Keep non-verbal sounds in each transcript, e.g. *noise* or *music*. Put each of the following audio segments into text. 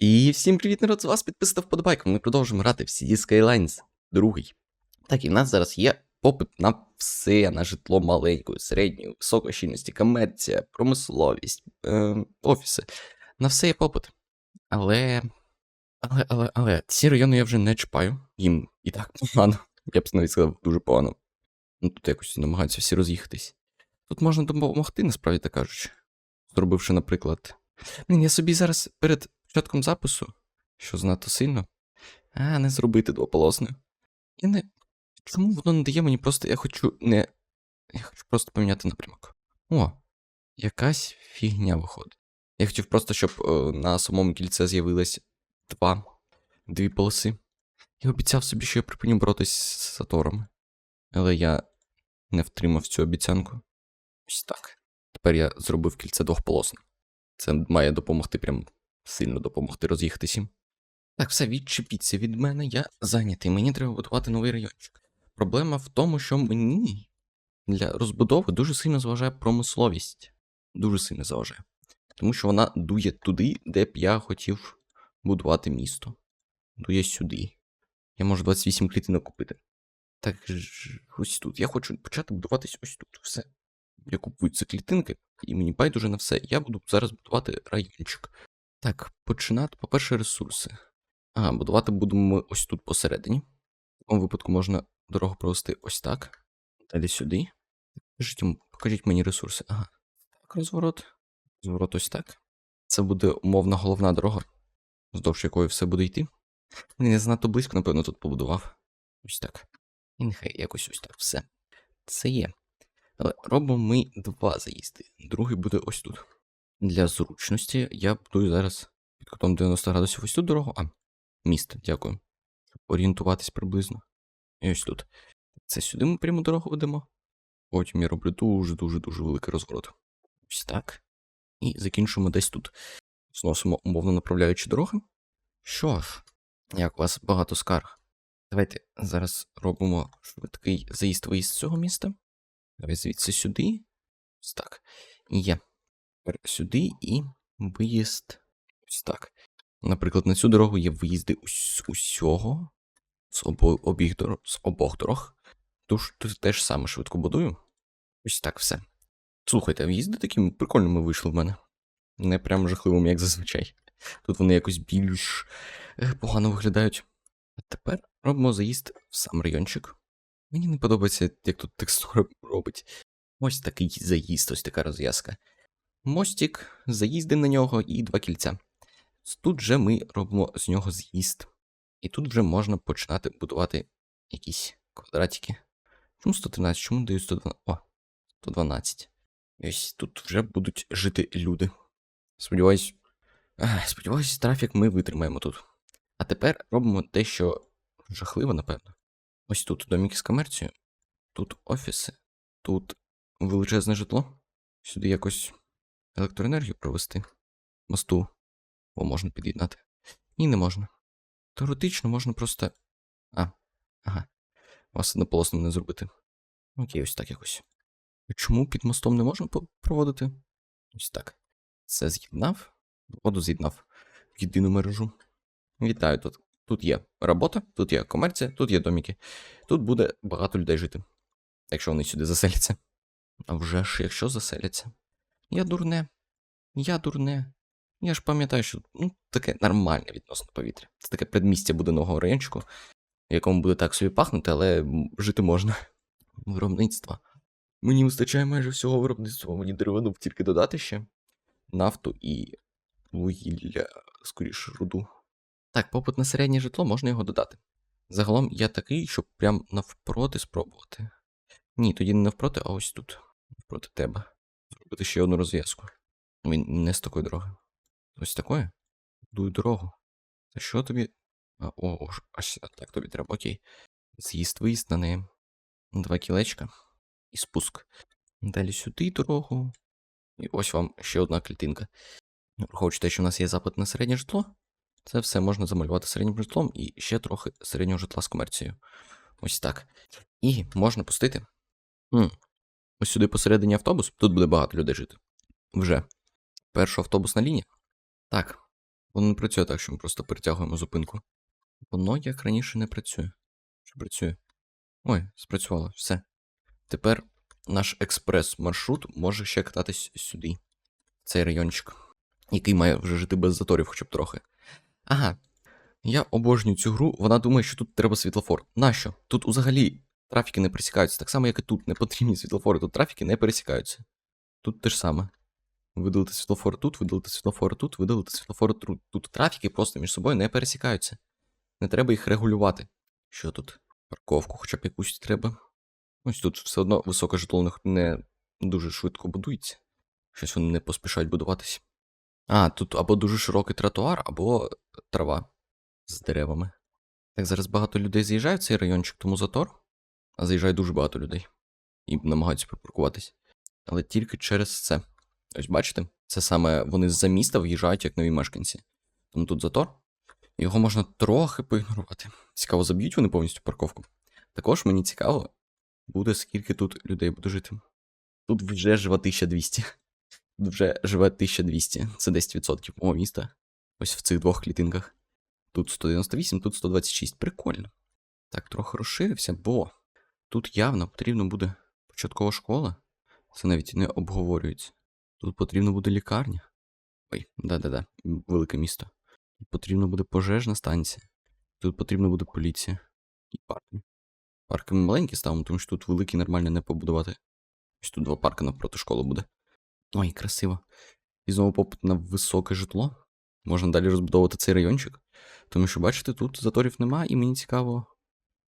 І всім привіт, народ, з вас підписав вподобайку. Ми продовжуємо грати в CD Skylines другий. Так, і в нас зараз є попит на все, на житло маленької, середньої, високої щільності, комерція, промисловість, е, офіси. На все є попит. Але. Але, але, але, ці райони я вже не чіпаю. Їм і так погано. Я б навіть сказав, дуже погано. Ну тут якось намагаються всі роз'їхатись. Тут можна допомогти, насправді так кажучи. Зробивши, наприклад. Блін, я собі зараз перед початком запису, що занадто сильно, а не зробити двополосною. Я не. Чому воно не дає мені просто. Я хочу не. Я хочу просто поміняти напрямок. О, якась фігня виходить. Я хотів просто, щоб е, на самому кільце з'явилось два, дві полоси. Я обіцяв собі, що я припиню боротись з заторами. Але я не втримав цю обіцянку. Ось так. Тепер я зробив кільце двохполосне. Це має допомогти прям сильно допомогти роз'їхатися. Так, все, відчепіться від мене, я зайнятий. Мені треба будувати новий райончик. Проблема в тому, що мені для розбудови дуже сильно заважає промисловість. Дуже сильно заважає. Тому що вона дує туди, де б я хотів будувати місто. Дує сюди. Я можу 28 клітинок купити. Так ж, ось тут. Я хочу почати будуватись ось тут. Все. Я купую ці клітинки, і мені байдуже на все. Я буду зараз будувати райончик. Так, починати, по-перше, ресурси. А, будувати будемо ми ось тут посередині. В такому випадку можна дорогу провести ось так. Далі сюди. Покажіть, покажіть мені ресурси. Ага. Так, розворот. Розворот ось так. Це буде умовна головна дорога, вздовж якої все буде йти. Блін, я занадто близько, напевно, тут побудував. Ось так. І нехай якось ось так все. Це є. Але робимо ми два заїзди. Другий буде ось тут. Для зручності я будую зараз під кутом 90 градусів ось тут дорогу. А, місто, дякую. Щоб орієнтуватись приблизно. І ось тут. Це сюди ми пряму дорогу ведемо. Потім я роблю дуже-дуже-дуже великий розворот. Ось так. І закінчуємо десь тут. Зносимо умовно направляючі дороги. Що ж, як у вас багато скарг. Давайте зараз робимо швидкий заїзд виїзд з цього міста. Давай звідси сюди. Ось так. Є. Тепер сюди і виїзд. Ось так. Наприклад, на цю дорогу є виїзди ус- усього. З, обо, обіг з обох дорог. Тож тут теж саме швидко будую. Ось так все. Слухайте, в'їзди такими прикольними вийшли в мене. Не прям жахливими, як зазвичай. Тут вони якось більш е, погано виглядають. А тепер робимо заїзд в сам райончик. Мені не подобається, як тут текстура робить. Ось такий заїзд, ось така розв'язка. Мостик, заїзди на нього і два кільця. Тут же ми робимо з нього з'їзд. І тут вже можна починати будувати якісь квадратики. Чому 113? Чому даю 112? О, 112. І ось тут вже будуть жити люди. Сподіваюсь, ах, сподіваюсь, трафік ми витримаємо тут. А тепер робимо те, що жахливо, напевно. Ось тут доміки з комерцією, тут офіси, тут величезне житло. Сюди якось електроенергію провести. Мосту. О, можна під'єднати. Ні, не можна. Теоретично можна просто. А, ага. Вас однополосним не зробити. Окей, ось так якось. Чому під мостом не можна проводити? Ось так. Це з'єднав. Воду з'єднав в єдину мережу. Вітаю тут. Тут є робота, тут є комерція, тут є доміки. Тут буде багато людей жити. Якщо вони сюди заселяться. А вже ж, якщо заселяться. Я дурне. Я дурне. Я ж пам'ятаю, що ну, таке нормальне відносно повітря. Це таке предмістя будинного райончику, в якому буде так собі пахнути, але жити можна. Виробництво. Мені вистачає майже всього виробництва. Мені деревину тільки додати ще нафту і вугілля, скоріше, руду. Так, попит на середнє житло можна його додати. Загалом я такий, щоб прям навпроти спробувати. Ні, тоді не навпроти, а ось тут. Навпроти тебе. Зробити ще одну розв'язку. Він не з такої дороги. Ось такої? Дуй дорогу. Та що тобі. А, о, аж, так тобі треба. Окей. З'їзд виїзд на неї. Два кілечка. І спуск. Далі сюди дорогу. І ось вам ще одна клітинка. Враховуючи те, що у нас є запит на середнє житло, це все можна замалювати середнім житлом і ще трохи середнього житла з комерцією. Ось так. І можна пустити. Ось сюди посередині автобус. Тут буде багато людей жити. Вже. Перша автобусна лінія. Так. Воно не працює так, що ми просто перетягуємо зупинку. Воно як раніше не працює. Що працює? Ой, спрацювало, все. Тепер наш експрес-маршрут може ще кататись сюди, в цей райончик, який має вже жити без заторів, хоча б трохи. Ага. Я обожнюю цю гру, вона думає, що тут треба світлофор. Нащо? Тут взагалі трафіки не пересікаються. Так само, як і тут, не потрібні світлофори, тут трафіки не пересікаються. Тут те ж саме. Видалити світлофор тут, видалити світлофор тут, видалити світлофор тут. Тут трафіки просто між собою не пересікаються. Не треба їх регулювати. Що тут? Парковку хоча б якусь треба. Ось тут все одно високе житло не дуже швидко будується. Щось вони не поспішають будуватись. А, тут або дуже широкий тротуар, або трава з деревами. Так, зараз багато людей заїжджає в цей райончик, тому затор. А заїжджає дуже багато людей. І намагаються припаркуватись. Але тільки через це. Ось бачите, це саме вони з-за міста в'їжджають як нові мешканці. Тому тут затор. Його можна трохи поігнорувати. Цікаво, заб'ють вони повністю парковку. Також мені цікаво, буде скільки тут людей буде жити. Тут вже живе 1200. Тут вже живе 1200. Це 10% мого міста. Ось в цих двох клітинках. Тут 198, тут 126. Прикольно. Так, трохи розширився, бо тут явно потрібно буде початкова школа. Це навіть не обговорюється. Тут потрібно буде лікарня. Ой, да-да-да, велике місто. Тут потрібна буде пожежна станція. Тут потрібна буде поліція. І парки. Парки ми маленькі ставимо, тому що тут великі нормально не побудувати. Ось тут два парки навпроти школи буде. Ой, красиво. І знову попит на високе житло. Можна далі розбудовувати цей райончик. Тому що, бачите, тут заторів нема, і мені цікаво.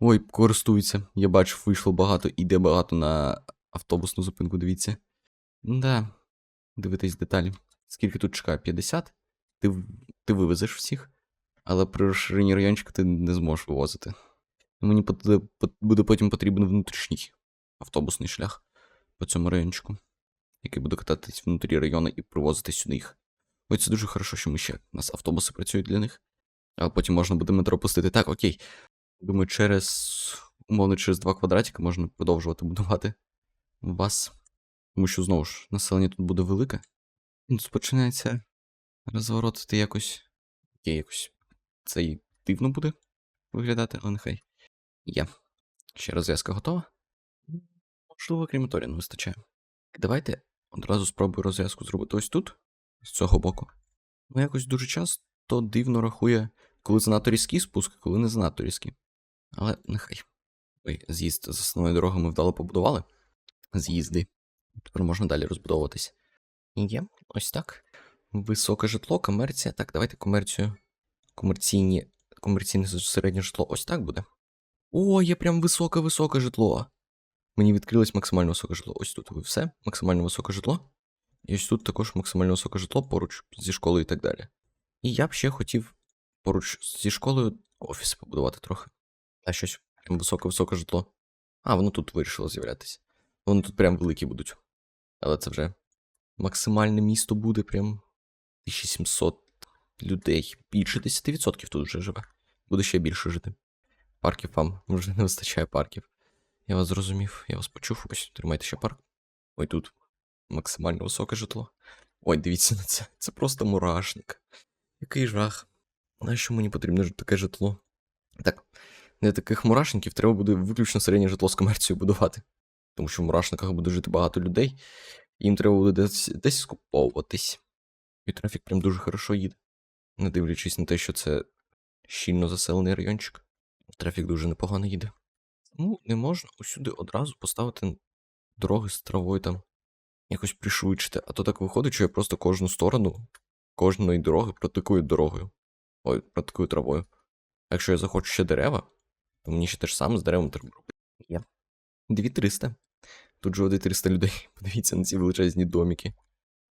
Ой, користуються. Я бачу, вийшло багато, іде багато на автобусну зупинку, дивіться. Да, дивитись деталі. Скільки тут чекає? 50? Ти, ти вивезеш всіх, але при розширенні райончика ти не зможеш вивозити. Мені буде потім потрібен внутрішній автобусний шлях по цьому райончику, який буде кататись внутрі району і привозити сюди їх. Ой, це дуже хорошо, що ми ще. У нас автобуси працюють для них. А потім можна буде метро пустити. Так, окей. Думаю, через. Умовно, через два квадратики можна продовжувати будувати вас. Тому що знову ж населення тут буде велике. Тут починається розворотити якось. Окей, якось. Це і дивно буде виглядати, але нехай. Є. Ще розв'язка готова. Можливо, крематорія не вистачає. Давайте одразу спробую розв'язку зробити ось тут, з цього боку. Ну, якось дуже часто дивно рахує, коли занадто різкі спуски, коли не занадто різкі. Але нехай. Ой, з'їзд з основної дороги ми вдало побудували. З'їзди. Тепер можна далі розбудовуватись. Є, ось так. Високе житло, комерція. Так, давайте комерцію. Комерційні. Комерційне середнє житло ось так буде. О, є прям високе-високе житло. Мені відкрилось максимально високе житло. Ось тут ви все, максимально високе житло. І ось тут також максимально високе житло поруч зі школою і так далі. І я б ще хотів поруч зі школою офіси побудувати трохи. А щось прям високе-високе житло. А, воно тут вирішило з'являтися. Вони тут прям великі будуть. Але це вже максимальне місто буде прям 1700 людей. Більше 10% тут вже живе. Буде ще більше жити. Парків вам вже не вистачає парків. Я вас зрозумів, я вас почув. Ось, тримайте ще парк. Ой, тут максимально високе житло. Ой, дивіться на це. Це просто мурашник. Який жах. Нащо мені потрібно таке житло? Так, для таких мурашників треба буде виключно середнє житло з комерцією будувати. Тому що в мурашниках буде жити багато людей, їм треба буде десь, десь скуповуватись. І трафік прям дуже хорошо їде. Не дивлячись на те, що це щільно заселений райончик. Трафік дуже непогано їде. Тому не можна усюди одразу поставити дороги з травою там якось пришвидшити. А то так виходить, що я просто кожну сторону кожної дороги протикую дорогою. Ой, протикую травою. А якщо я захочу ще дерева, мені ще те ж саме з деревом треба робити. Є. 2300. Тут живе 300 людей. *laughs* Подивіться на ці величезні доміки.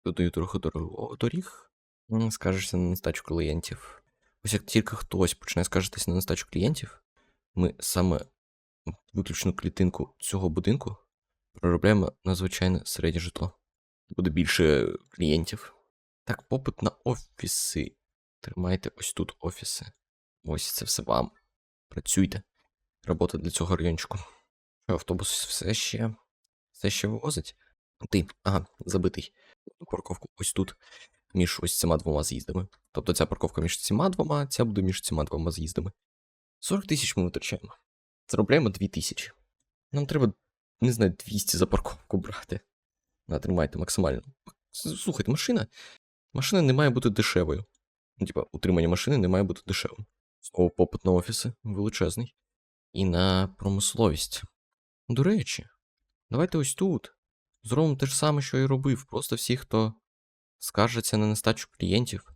Додаю трохи дорого доріг. Скажешся на нестачу клієнтів. Ось як тільки хтось почне скаржитися на нестачу клієнтів, ми саме виключну клітинку цього будинку проробляємо на звичайне середнє житло. Буде більше клієнтів. Так, попит на офіси. Тримайте ось тут офіси. Ось це все вам. Працюйте. Робота для цього райончику. Автобус все ще. Все ще вивозить? Ти, ага, забитий. Парковку ось тут. між ось цими двома з'їздами. Тобто ця парковка між цими двома, ця буде між цими двома з'їздами. 40 тисяч ми витрачаємо. Заробляємо 2 тисячі. Нам треба, не знаю, 200 за парковку брати. На, тримайте максимально. Слухайте, машина. Машина не має бути дешевою. Ну, типа, утримання машини не має бути дешевим. Знову попит на офіси величезний. І на промисловість. До речі, давайте ось тут. Зробимо те ж саме, що і робив. Просто всі, хто скаржиться на нестачу клієнтів,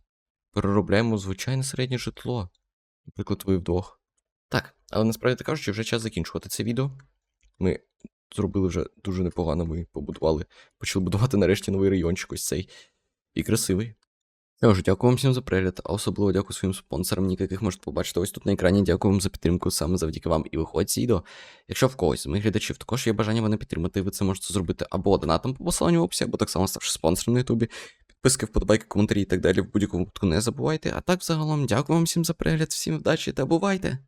переробляємо звичайне середнє житло. Наприклад, ви вдвох. Так, але насправді кажучи, вже час закінчувати це відео. Ми зробили вже дуже непогано, ми побудували, почали будувати нарешті новий райончик ось цей. І красивий. Я дякую вам всім за перегляд, а особливо дякую своїм спонсорам, яких можете побачити ось тут на екрані. Дякую вам за підтримку, саме завдяки вам і виходить ці відео. Якщо в когось з моїх глядачів також є бажання мене підтримати, ви це можете зробити або донатом по посиланню в описі, або так само ставши спонсором на Ютубі. Підписки, вподобайки, коментарі і так далі в будь-якому випадку не забувайте. А так, взагалом, дякую вам всім за перегляд, всім вдачі та бувайте!